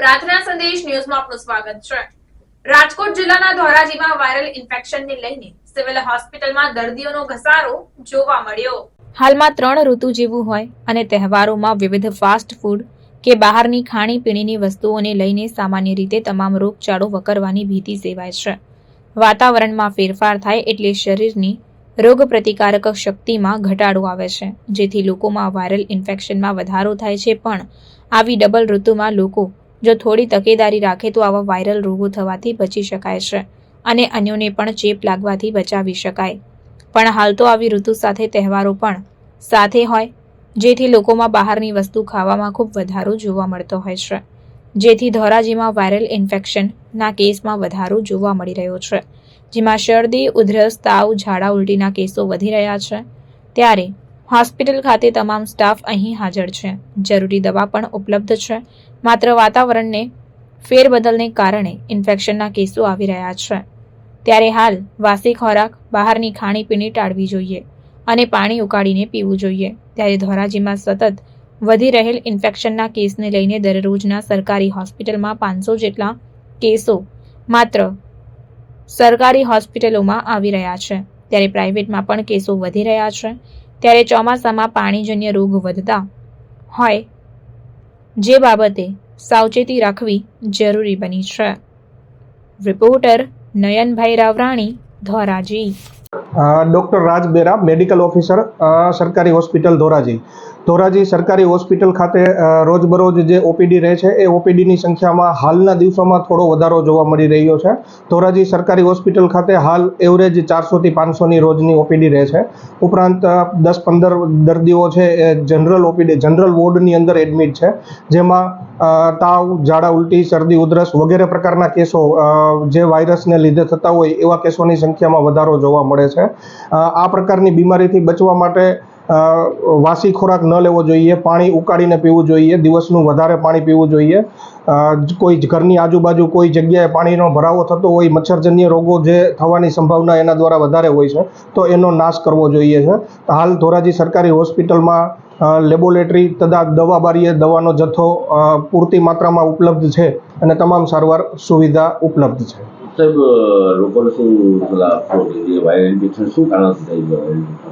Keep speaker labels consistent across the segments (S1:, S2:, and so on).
S1: પ્રાર્થના સંદેશ ન્યૂઝમાં આપનું સ્વાગત છે. રાજકોટ જિલ્લાના ધોરાજીમાં વાયરલ ઇન્ફેક્શનને લઈને સિવિલ હોસ્પિટલમાં દર્દીઓનો ઘસારો જોવા મળ્યો. હાલમાં ત્રણ ઋતુ જેવું હોય અને તહેવારોમાં વિવિધ ફાસ્ટ ફૂડ કે બહારની ખાણીપીણીની વસ્તુઓને લઈને સામાન્ય રીતે તમામ રોગચાળો વકરવાની ભીતિ સેવાય છે. વાતાવરણમાં ફેરફાર થાય એટલે શરીરની રોગ પ્રતિકારક શક્તિમાં ઘટાડો આવે છે. જેથી લોકોમાં વાયરલ ઇન્ફેક્શનમાં વધારો થાય છે પણ આવી ડબલ ઋતુમાં લોકો જો થોડી તકેદારી રાખે તો આવા વાયરલ રોગો થવાથી બચી શકાય છે અને અન્યોને પણ ચેપ લાગવાથી બચાવી શકાય. પણ હાલ તો આવી ઋતુ સાથે તહેવારો પણ સાથે હોય, જેથી લોકોમાં બહારની વસ્તુ ખાવામાં ખૂબ વધારો જોવા મળતો હોય છે. જેથી ધોરાજીમાં વાયરલ ઇન્ફેક્શનના કેસમાં વધારો જોવા મળી રહ્યો છે. જેમાં શરદી, ઉધરસ, તાવ, ઝાડા ઉલટીના કેસો વધી રહ્યા છે. ત્યારે હોસ્પિટલ ખાતે તમામ સ્ટાફ અહીં હાજર છે. જરૂરી દવા પણ ઉપલબ્ધ છે. માત્ર વાતાવરણને ફેરબદલને કારણે ઇન્ફેક્શનના કેસો આવી રહ્યા છે. ત્યારે હાલ વાસી ખોરાક, બહારની ખાણીપીણી ટાળવી જોઈએ અને પાણી ઉકાળીને પીવું જોઈએ. ત્યારે ધોરાજીમાં સતત વધી રહેલ ઇન્ફેક્શનના કેસને લઈને દરરોજના સરકારી હોસ્પિટલમાં પાંચસો જેટલા કેસો માત્ર સરકારી હોસ્પિટલોમાં આવી રહ્યા છે. ત્યારે પ્રાઇવેટમાં પણ કેસો વધી રહ્યા છે. ત્યારે ચોમાસામાં પાણીજન્ય રોગ વધતા હોય જે બાબતે સાવચેતી રાખવી જરૂરી બની છે. Reporter Nayanbhai Ravrani, Dhoraji.
S2: Doctor Raj Bera, medical officer સરકારી હોસ્પિટલ ધોરાજી. ધોરાજી સરકારી હોસ્પિટલ ખાતે રોજબરોજ જે ઓપીડી રહે છે, એ ઓપીડીની સંખ્યામાં હાલના દિવસોમાં થોડો વધારો જોવા મળી રહ્યો છે. ધોરાજી સરકારી હોસ્પિટલ ખાતે હાલ એવરેજ ચારસોથી પાંચસોની રોજની ઓપીડી રહે છે. ઉપરાંત દસ પંદર દર્દીઓ છે, એ જનરલ ઓપીડી, જનરલ વોર્ડની અંદર એડમિટ છે. જેમાં તાવ, ઝાડા ઉલટી, શરદી, ઉધરસ વગેરે પ્રકારના કેસો જે વાયરસને લીધે થતા હોય એવા કેસોની સંખ્યામાં વધારો જોવા મળે છે. અ, આ પ્રકારની બીમારીથી બચવા માટે વાસી ખોરાક ન લેવો જોઈએ પાણી ઉકાળીને પીવું જોઈએ દિવસનું વધારે પાણી પીવું જોઈએ. કોઈ ઘરની આજુબાજુ કોઈ જગ્યાએ પાણીનો ભરાવો થતો હોય મચ્છરજન્ય રોગો જે થવાની સંભાવના એના દ્વારા વધારે હોય છે તો એનો નાશ કરવો જોઈએ છે. હાલ ધોરાજી સરકારી હોસ્પિટલમાં લેબોરેટરી તથા દવા બારીએ દવાનો જથ્થો પૂરતી માત્રામાં ઉપલબ્ધ છે અને તમામ સારવાર સુવિધા ઉપલબ્ધ છે.
S3: સાહેબ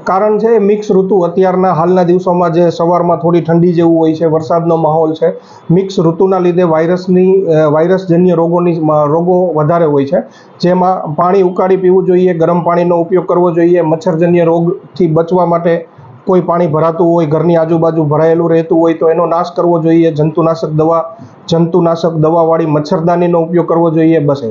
S2: કારણ છે મિક્સ ઋતુ અત્યારના હાલના દિવસોમાં જે સવારમાં થોડી ઠંડી જેવું હોય છે, વરસાદનો માહોલ છે મિક્સ ઋતુના લીધે વાયરસની વાયરસજન્ય રોગોની રોગો વધારે હોય છે. જેમાં પાણી ઉકાળી પીવું જોઈએ, ગરમ પાણીનો ઉપયોગ કરવો જોઈએ, મચ્છરજન્ય રોગથી બચવા માટે કોઈ પાણી ભરાતું હોય, ઘરની આજુબાજુ ભરાયેલું રહેતું હોય તો એનો નાશ કરવો જોઈએ, જંતુનાશક દવા, જંતુનાશક દવાવાળી મચ્છરદાનીનો ઉપયોગ કરવો જોઈએ, બસ એ